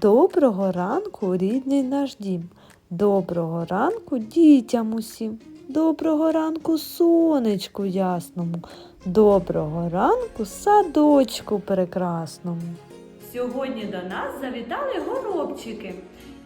Доброго ранку, рідний наш дім. Доброго ранку дітям усім. Доброго ранку сонечку ясному. Доброго ранку садочку прекрасному. Сьогодні до нас завітали горобчики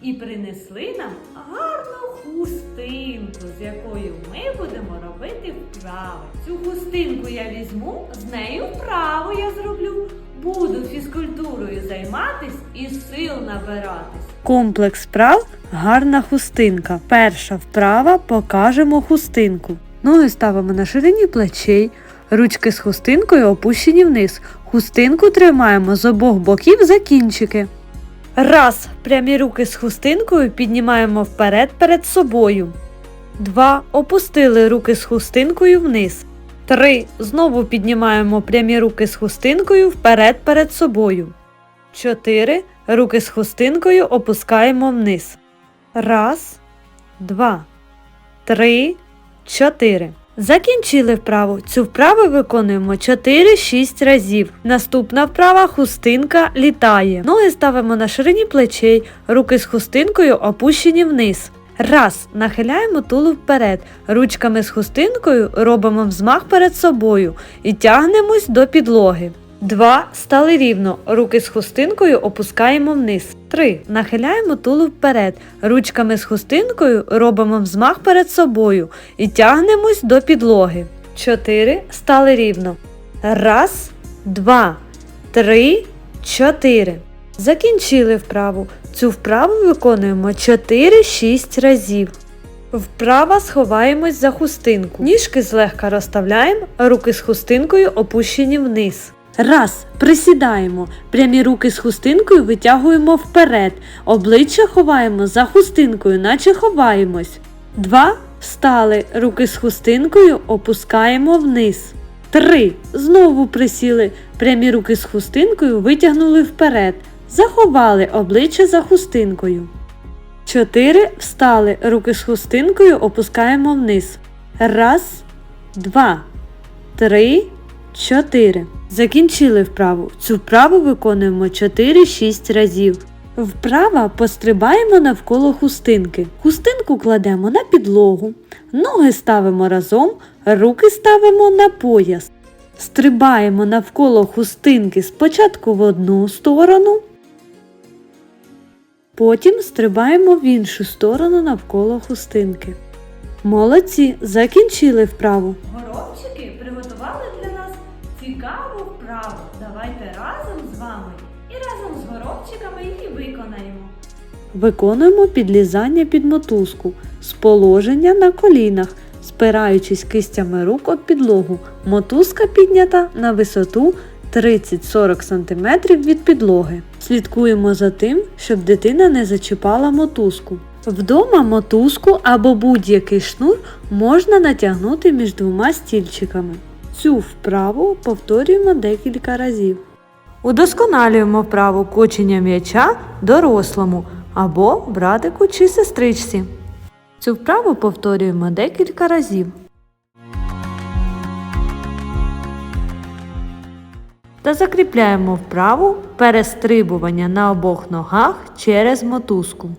і принесли нам гарну хустинку, з якою ми будемо робити вправи. Цю хустинку я візьму, з нею вправу я зроблю. Буду фізкультурою займатись і сил набиратись. Комплекс вправ гарна хустинка. Перша вправа покажемо хустинку. Ноги ставимо на ширині плечей, ручки з хустинкою опущені вниз. Хустинку тримаємо з обох боків за кінчики. Раз. Прямі руки з хустинкою піднімаємо вперед перед собою. Два. Опустили руки з хустинкою вниз. Три. Знову піднімаємо прямі руки з хустинкою вперед перед собою. 4. Руки з хустинкою опускаємо вниз. Раз, два, три, чотири. Закінчили вправу. Цю вправу виконуємо 4-6 разів. Наступна вправа хустинка літає. Ноги ставимо на ширині плечей, руки з хустинкою опущені вниз. Раз. Нахиляємо тулуб вперед. Ручками з хустинкою робимо взмах перед собою і тягнемось до підлоги. 2. Стали рівно. Руки з хустинкою опускаємо вниз. 3. Нахиляємо тулуб вперед. Ручками з хустинкою робимо взмах перед собою і тягнемось до підлоги. 4. Стали рівно. Раз, два, три, чотири. Закінчили вправу. Цю вправу виконуємо 4-6 разів. Вправа сховаємось за хустинку. Ніжки злегка розставляємо, руки з хустинкою опущені вниз. Раз. Присідаємо. Прямі руки з хустинкою витягуємо вперед. Обличчя ховаємо за хустинкою, наче ховаємось. Два. Встали. Руки з хустинкою опускаємо вниз. Три. Знову присіли. Прямі руки з хустинкою витягнули вперед. Заховали обличчя за хустинкою. 4. Встали. Руки з хустинкою опускаємо вниз. Раз, два, три, чотири. Закінчили вправу. Цю вправу виконуємо 4-6 разів. Вправа пострибаємо навколо хустинки. Хустинку кладемо на підлогу, ноги ставимо разом, руки ставимо на пояс. Стрибаємо навколо хустинки спочатку в одну сторону, Потім стрибаємо в іншу сторону навколо хустинки. Молодці, закінчили вправу. Горобчики приготували для нас цікаву вправу. Давайте разом з вами і разом з горобчиками її виконаємо. Виконуємо підлізання під мотузку з положення на колінах, спираючись кистями рук об підлогу. Мотузка піднята на висоту 30-40 см від підлоги. Слідкуємо за тим, щоб дитина не зачіпала мотузку. Вдома мотузку або будь-який шнур можна натягнути між двома стільчиками. Цю вправу повторюємо декілька разів. Удосконалюємо вправу кочення м'яча дорослому або братику чи сестричці. Цю вправу повторюємо декілька разів. Та закріпляємо вправу перестрибування на обох ногах через мотузку.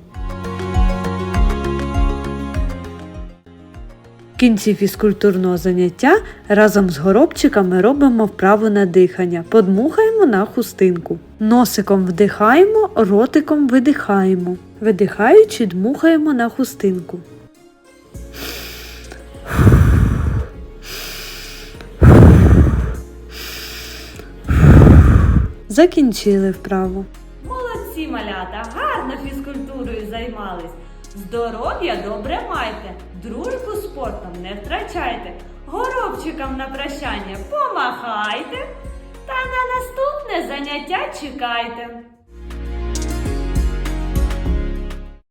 В кінці фізкультурного заняття разом з горобчиками робимо вправу на дихання. Подмухаємо на хустинку. Носиком вдихаємо, ротиком видихаємо. Видихаючи, дмухаємо на хустинку. Закінчили вправу. Молодці, малята, гарно фізкультурою займались. Здоров'я добре майте, дружбу спортом не втрачайте, горобчикам на прощання помахайте та на наступне заняття чекайте.